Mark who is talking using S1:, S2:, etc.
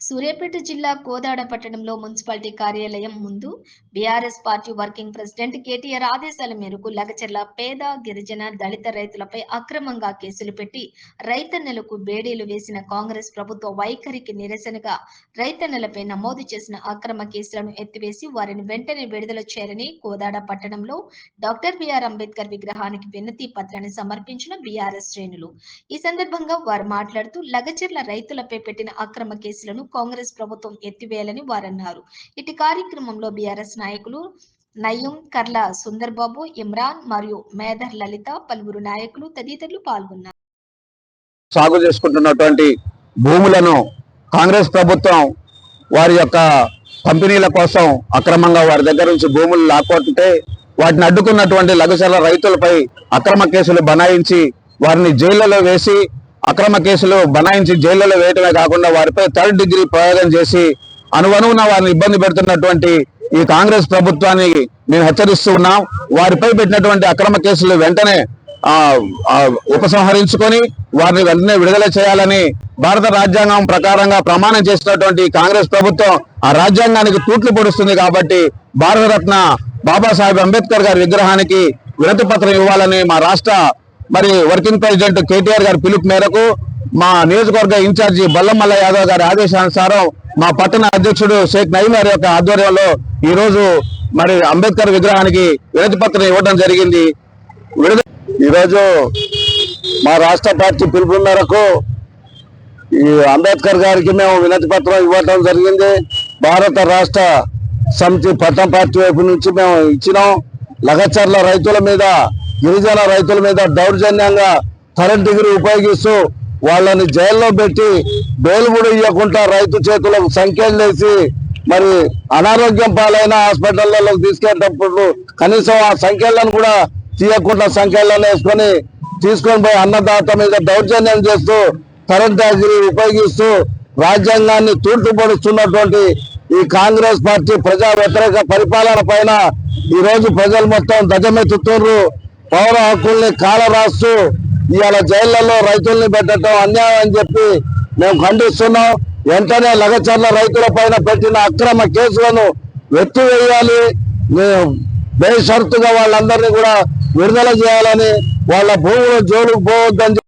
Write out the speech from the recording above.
S1: సూర్యాపేట జిల్లా కోదాడ పట్టణంలో మున్సిపాలిటీ కార్యాలయం ముందు BRS party working president KTR ఆదేశాల మేరకు లగచర్ల పేద గిరిజన దళిత రైతులపై అక్రమంగా కేసులు పెట్టి రైతన్నలకు బేడీలు వేసిన కాంగ్రెస్ ప్రభుత్వ వైఖరికి నిరసనగా రైతన్నలపై నమోదు చేసిన అక్రమ కేసులను ఎత్తివేసి వారిని వెంటనే విడుదల చేయాలని కోదాడ పట్టణంలో డాక్టర్ బిఆర్ అంబేద్కర్ విగ్రహానికి వినతి పత్రాన్ని సమర్పించిన బీఆర్ఎస్ శ్రేణులు. ఈ సందర్భంగా వారు మాట్లాడుతూ లగచర్ల రైతులపై పెట్టిన అక్రమ కేసులను కాంగ్రెస్ ప్రభుత్వం ఎత్తివేయాలని వారన్నారు. ఇటు కార్యక్రమంలో బీఆర్ఎస్ నాయకులు నయ్యం కర్ల సుందర్బాబు ఇమ్రాన్ మరియు మేధర్ లలిత పలువురు నాయకులు తదితరులు పాల్గొన్నారు.
S2: సాగు చేసుకుంటున్నటువంటి భూములను కాంగ్రెస్ ప్రభుత్వం వారి యొక్క కంపెనీల కోసం అక్రమంగా వారి దగ్గర నుంచి భూములు లాక్కుంటే వాటిని అడ్డుకున్నటువంటి లఘుశల రైతులపై అక్రమ కేసులు బనాయించి వారిని జైళ్ళలో వేసి అక్రమ కేసులు బనాయించి జైళ్ళలో వేయటమే కాకుండా వారిపై థర్డ్ డిగ్రీ ప్రయోగం చేసి అనువనువున వారిని ఇబ్బంది పెడుతున్నటువంటి ఈ కాంగ్రెస్ ప్రభుత్వాన్ని మేము హెచ్చరిస్తూ ఉన్నాం. వారిపై పెట్టినటువంటి అక్రమ కేసులు వెంటనే ఉపసంహరించుకొని వారిని వెంటనే విడుదల చేయాలని భారత రాజ్యాంగం ప్రకారంగా ప్రమాణం చేసినటువంటి కాంగ్రెస్ ప్రభుత్వం ఆ రాజ్యాంగానికి తూట్లు పొడుస్తుంది కాబట్టి భారతరత్న బాబాసాహెబ్ అంబేద్కర్ గారి విగ్రహానికి వినతి పత్రం ఇవ్వాలని మా రాష్ట్ర మరి వర్కింగ్ ప్రెసిడెంట్ కేటీఆర్ గారి పిలుపు మేరకు మా నియోజకవర్గ ఇన్ఛార్జి బల్లమల్ల యాదవ్ గారి ఆదేశానుసారం మా పట్టణ అధ్యక్షుడు షేక్ నయీం గారి యొక్క ఆధ్వర్యంలో ఈ రోజు మరి అంబేద్కర్ విగ్రహానికి వినతి పత్రం ఇవ్వడం జరిగింది. ఈరోజు మా రాష్ట్ర పార్టీ పిలుపు మేరకు ఈ అంబేద్కర్ గారికి మేము వినతి పత్రం ఇవ్వటం జరిగింది. భారత రాష్ట్ర సమితి పట్టణ పార్టీ వైపు నుంచి మేము ఇచ్చినాం. లగచర్ల రైతుల మీద గిరిజన రైతుల మీద దౌర్జన్యంగా కరెంట్ డిగ్రీ ఉపయోగిస్తూ వాళ్ళని జైల్లో పెట్టి బెయిల్ కూడా ఇవ్వకుండా రైతు చేతులకు సంఖ్యలు వేసి మరి అనారోగ్యం పాలైన హాస్పిటళ్ళలో తీసుకెళ్ళేటప్పుడు కనీసం ఆ సంఖ్యలను కూడా తీయకుండా సంఖ్యలను వేసుకొని తీసుకొని పోయి అన్నదాత మీద దౌర్జన్యం చేస్తూ కరెంట్ డిగ్రీ ఉపయోగిస్తూ రాజ్యాంగాన్ని తూర్పుపడుస్తున్నటువంటి ఈ కాంగ్రెస్ పార్టీ ప్రజా వ్యతిరేక పరిపాలన పైన ఈరోజు ప్రజలు మొత్తం దజమెత్తుతున్నారు పౌర హక్కుల్ని కాల రాస్తూ ఇవాళ జైళ్ళలో రైతుల్ని పెట్టడం అన్యాయం అని చెప్పి మేము ఖండిస్తున్నాం. వెంటనే లగచర్ల రైతుల పైన పెట్టిన అక్రమ కేసులను ఎత్తివేయాలి. మేము బేషరతుగా వాళ్ళందరినీ కూడా విడుదల చేయాలని వాళ్ళ భూములు జోలుకు పోవద్దని